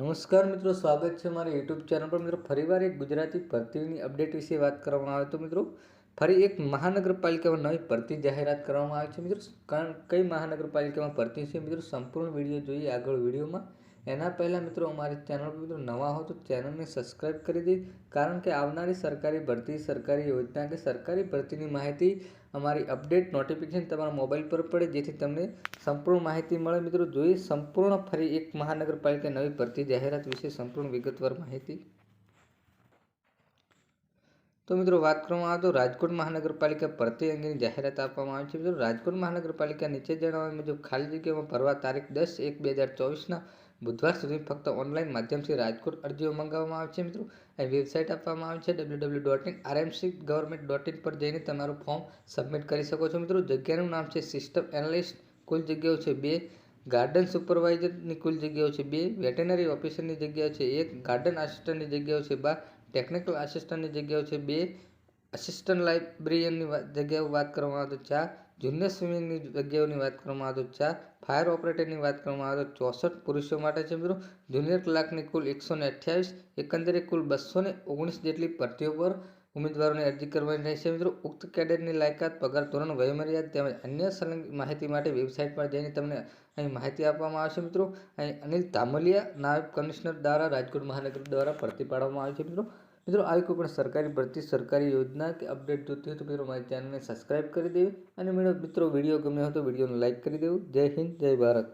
નમસ્કાર મિત્રો, સ્વાગત છે મારા યુટ્યુબ ચેનલ પર. મિત્રો, ફરીવાર એક ગુજરાતી ભરતીની અપડેટ વિશે વાત કરવામાં આવે તો મિત્રો, ફરી એક મહાનગરપાલિકામાં નવી ભરતી જાહેરાત કરવામાં આવી છે. મિત્રો કઈ મહાનગરપાલિકામાં ભરતી છે? મિત્રો, સંપૂર્ણ વીડિયો જોઈએ આગળ વિડીયોમાં. એના પહેલાં મિત્રો અમારી ચેનલ પર મિત્રો નવા હો તો ચેનલને સબસ્ક્રાઈબ કરી દે, કારણ કે આવનારી સરકારી ભરતી, સરકારી યોજના કે સરકારી ભરતીની માહિતી, અમારી અપડેટ નોટિફિકેશન તમારા મોબાઈલ પર પડે, જેથી તમને સંપૂર્ણ માહિતી મળે. મિત્રો જોઈએ સંપૂર્ણ ફરી એક મહાનગરપાલિકા નવી ભરતી જાહેરાત વિશે સંપૂર્ણ વિગતવાર માહિતી. તો મિત્રો વાત કરવામાં આવે તો રાજકોટ મહાનગરપાલિકા ભરતી અંગેની જાહેરાત આપવામાં આવી છે. મિત્રો રાજકોટ મહાનગરપાલિકા નીચે જણાવ્યા મુજબ ખાલી જગ્યામાં ભરવા તારીખ દસ એક બે હજાર ચોવીસના બુધવાર સુધી ફક્ત ઓનલાઈન માધ્યમથી રાજકોટ અરજીઓ મંગાવવામાં આવે છે મિત્રો. અહીં વેબસાઇટ આપવામાં આવી છે W W dot in RMC government dot in પર જઈને તમારું ફોર્મ સબમિટ કરી શકો છો મિત્રો. જગ્યાનું નામ છે સિસ્ટમ એનાલિસ્ટ કુલ જગ્યાઓ છે બે. ગાર્ડન સુપરવાઇઝરની કુલ જગ્યાઓ છે બે. વેટેનરી ઓફિસરની જગ્યાઓ છે એક. ગાર્ડન આસિસ્ટન્ટની જગ્યાઓ છે બાર. ટેકનિકલ આસિસ્ટન્ટની જગ્યાઓ છે બે. આસિસ્ટન્ટ લાઇબ્રેરિયનની જગ્યાઓ વાત કરવામાં આવે તો ચાર જુનિયર સ્વિમિંગની જગ્યાઓની વાત કરવામાં આવે તો ચાર ફાયર ઓપરેટરની વાત કરવામાં આવે તો ચોસઠ પુરુષો માટે છે મિત્રો. જુનિયર ક્લાર્કની કુલ એકસો ને અઠ્યાવીસ, એકંદરે કુલ બસો ને ઓગણીસ જેટલી ભરતીઓ પર ઉમેદવારોને અરજી કરવાની રહેશે મિત્રો. ઉક્ત કેડેટની લાયકાત, પગાર ધોરણ, વયમર્યાદા તેમજ અન્ય સંલગ્ન માહિતી માટે વેબસાઇટ પર જઈને તમને અહીં માહિતી આપવામાં આવશે મિત્રો. અહીં અનિલ તામલિયા નાયબ કમિશનર દ્વારા રાજકોટ મહાનગર દ્વારા ભરતી પાડવામાં આવી છે મિત્રો. મિત્રો, આવી કોઈ પણ સરકારી ભરતી, સરકારી યોજના કે અપડેટ જોતી હોય તો મિત્રો મારી ચેનલને સબસ્ક્રાઇબ કરી દેવી અને મિત્રો મિત્રો, વીડિયો ગમ્યો હોય તો વિડીયોને લાઇક કરી દેવું જય હિન્દ, જય ભારત.